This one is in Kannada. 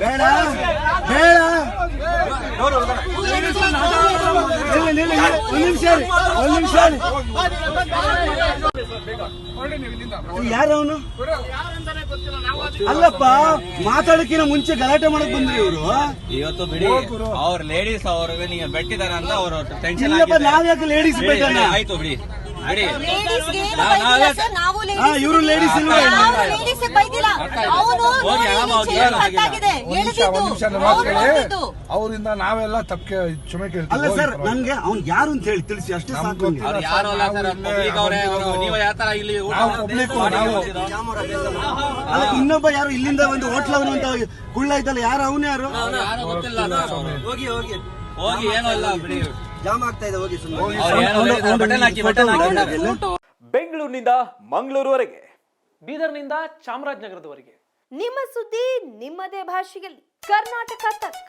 ಬೇಡ ಬೇಡ. ನಿಲ್ಲಿ, ನಿಲ್ಲಿ. ಒಂದ್ ನಿಮಿಷ ಒಂದು ನಿಮಿಷ. ಯಾರು ಅವನು? ಅಲ್ಲಪ್ಪ ಮಾತಾಡಕ್ಕಿನ ಮುಂಚೆ ಗಲಾಟೆ ಮಾಡಕ್ ಬಂದ್ರಿ ಇವರು? ಇವತ್ತು ಬಿಡಿ ಅವ್ರ ಲೇಡೀಸ್ ಅವ್ರಿಗೆ ನೀವು ಬೆಟ್ಟಿದಾರ ಅಂತ ಅವ್ರ ಟೆನ್ಷನ್ ಇಲ್ಲಪ್ಪ ನಾವ್ಯಾಕೆ ಲೇಡೀಸ್ ಬೆಟ್ಟ ಆಯ್ತು ಬಿಡಿ. ಇವರು ಲೇಡೀಸ್ ಅವರಿಂದ ನಾವೆಲ್ಲ ತಪ್ಪೆ ಕ್ಷಮೆ ಅಲ್ಲ ಸರ್ ನಮ್ಗೆ ಅವ್ನ್ ಯಾರು ಅಂತ ಹೇಳಿ ತಿಳಿಸಿ ಅಷ್ಟೇ ಸಾಕು ಅಲ್ಲ ಇನ್ನೊಬ್ಬ ಯಾರು ಇಲ್ಲಿಂದ ಒಂದು ಹೋಟ್ಲ್ ಅವನು ಅಂತ ಕುಳ್ಳ ಇದ್ದಲ್ಲ ಯಾರು ಅವನು ಯಾರು? ಅವ್ರು ಯಾರು ಗೊತ್ತಿಲ್ಲ ಹೋಗಿ ಹೋಗಿ. ಹೋಗಿ ಏನೋ ಇಲ್ಲ ಬಿಡಿ. ಜಾಮ್ ಆಗ್ತಾ ಇದೆ ಹೋಗಿ ಸುಮ್ಮನೆ ಬೆಂಗಳೂರಿನಿಂದ ಮಂಗಳೂರುವರೆಗೆ ಬೀದರ್ನಿಂದ ಚಾಮರಾಜನಗರದವರೆಗೆ. ನಿಮ್ಮ ಸುದ್ದಿ ನಿಮ್ಮದೇ ಭಾಷೆಯಲ್ಲಿ. ಕರ್ನಾಟಕ ತಕ್.